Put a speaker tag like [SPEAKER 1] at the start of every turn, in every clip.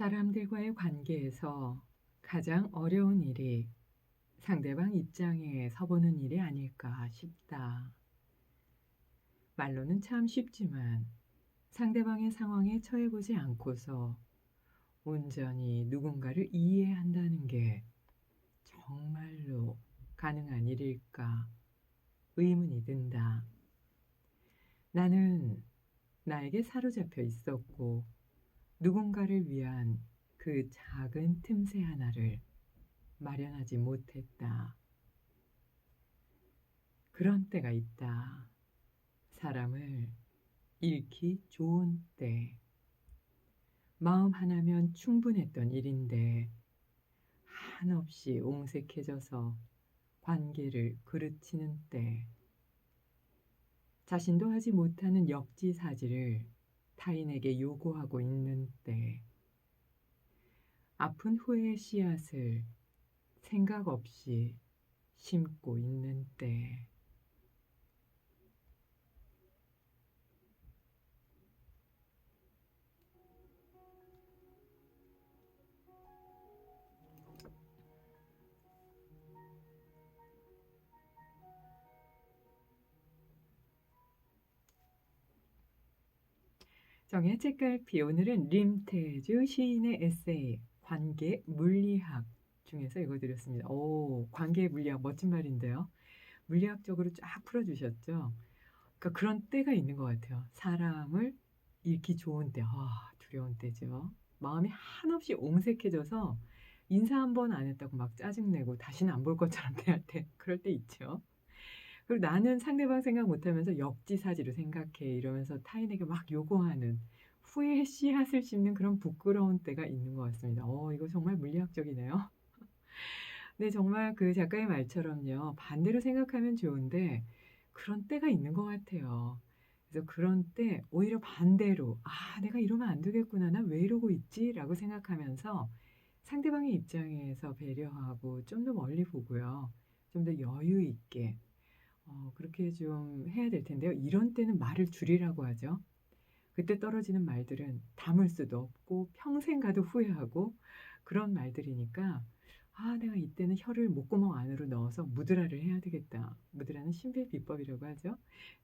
[SPEAKER 1] 사람들과의 관계에서 가장 어려운 일이 상대방 입장에 서보는 일이 아닐까 싶다. 말로는 참 쉽지만 상대방의 상황에 처해보지 않고서 온전히 누군가를 이해한다는 게 정말로 가능한 일일까 의문이 든다. 나는 나에게 사로잡혀 있었고 누군가를 위한 그 작은 틈새 하나를 마련하지 못했다. 그런 때가 있다. 사람을 잃기 좋은 때. 마음 하나면 충분했던 일인데 한없이 옹색해져서 관계를 그르치는 때. 자신도 하지 못하는 역지사지를 타인에게 요구하고 있는 때. 아픈 후회의 씨앗을 생각 없이 심고 있는 때. 정의 책갈피 오늘은 림테주 시인의 에세이 관계 물리학 중에서 읽어드렸습니다. 오 관계 물리학 멋진 말인데요. 물리학적으로 쫙 풀어주셨죠. 그러니까 그런 때가 있는 것 같아요. 사람을 잃기 좋은 때, 아 두려운 때죠. 마음이 한없이 옹색해져서 인사 한 번 안 했다고 막 짜증내고 다시는 안 볼 것처럼 대할 때 그럴 때 있죠. 그리고 나는 상대방 생각 못하면서 역지사지로 생각해 이러면서 타인에게 막 요구하는 후회의 씨앗을 심는 그런 부끄러운 때가 있는 것 같습니다. 어, 이거 정말 물리학적이네요. 네, 정말 그 작가의 말처럼요. 반대로 생각하면 좋은데 그런 때가 있는 것 같아요. 그래서 그런 때 오히려 반대로 아, 내가 이러면 안 되겠구나. 나 왜 이러고 있지? 라고 생각하면서 상대방의 입장에서 배려하고 좀 더 멀리 보고요. 좀 더 여유 있게 어, 그렇게 좀 해야 될 텐데요. 이런 때는 말을 줄이라고 하죠. 그때 떨어지는 말들은 담을 수도 없고 평생 가도 후회하고 그런 말들이니까 아 내가 이때는 혀를 목구멍 안으로 넣어서 무드라를 해야 되겠다. 무드라는 신비의 비법이라고 하죠.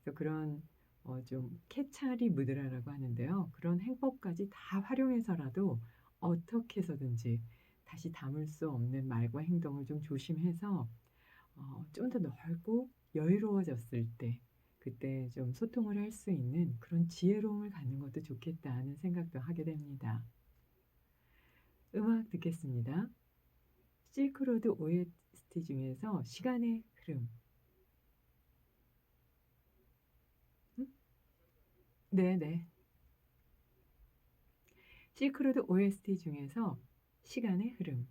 [SPEAKER 1] 그래서 그런 어, 좀 캐차리 무드라라고 하는데요. 그런 행법까지 다 활용해서라도 어떻게 해서든지 다시 담을 수 없는 말과 행동을 좀 조심해서 어, 좀 더 넓고 여유로워졌을 때 그때 좀 소통을 할 수 있는 그런 지혜로움을 갖는 것도 좋겠다 하는 생각도 하게 됩니다. 음악 듣겠습니다. 실크로드 OST 중에서 시간의 흐름. 음? 네네. 실크로드 OST 중에서 시간의 흐름.